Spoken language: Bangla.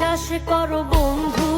বিশ্বাস করো বন্ধু।